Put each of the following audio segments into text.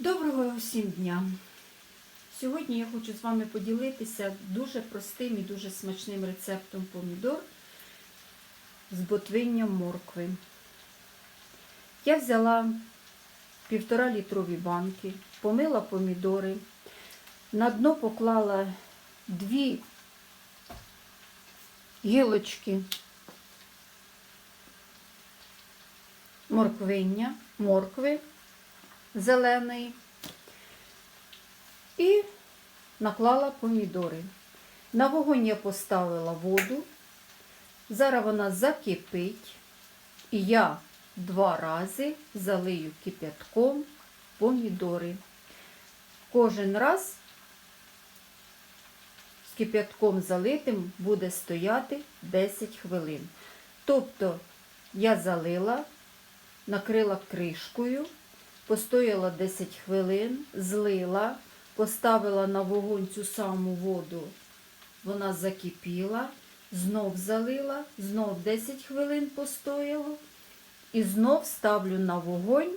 Доброго всім дня! Сьогодні я хочу з вами поділитися дуже простим і дуже смачним рецептом помідор з ботвинням моркви. Я взяла півтора літрові банки, помила помідори, на дно поклала дві гілочки морквиння, моркви зеленої і наклала помідори. На вогонь я поставила воду. Зараз вона закипить, і я два рази залию кип'ятком помідори. Кожен раз з кип'ятком залитим буде стояти 10 хвилин. Тобто я залила, накрила кришкою, постояла 10 хвилин, злила, поставила на вогонь цю саму воду, вона закипіла, знов залила, знов 10 хвилин постояло і знов ставлю на вогонь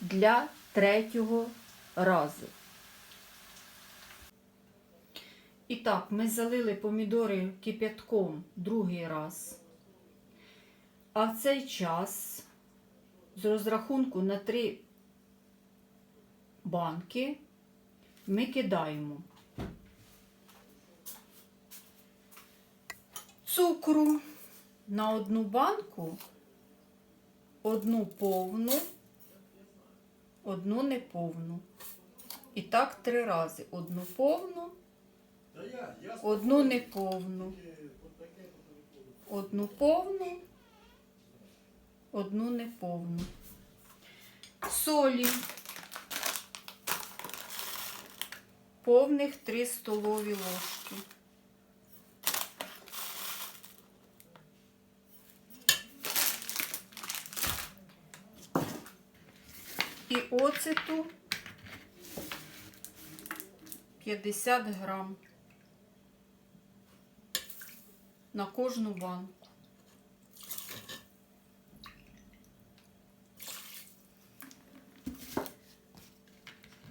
для третього разу. І так, ми залили помідори кип'ятком другий раз. А в цей час з розрахунку на три банки ми кидаємо цукру на одну банку, одну повну, одну неповну. І так три рази. Одну повну, одну неповну, одну повну, одну неповну. Солі. Повних 3 столові ложки. І оцету 50 грам на кожну банку.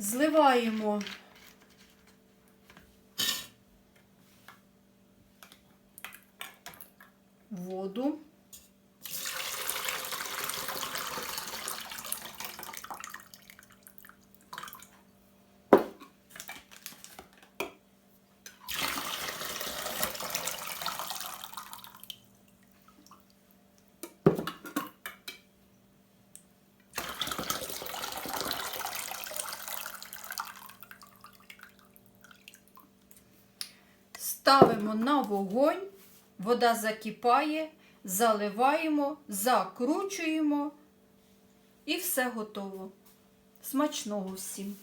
Зливаємо воду. Ставимо на вогонь, вода закипає, заливаємо, закручуємо і все готово. Смачного всім!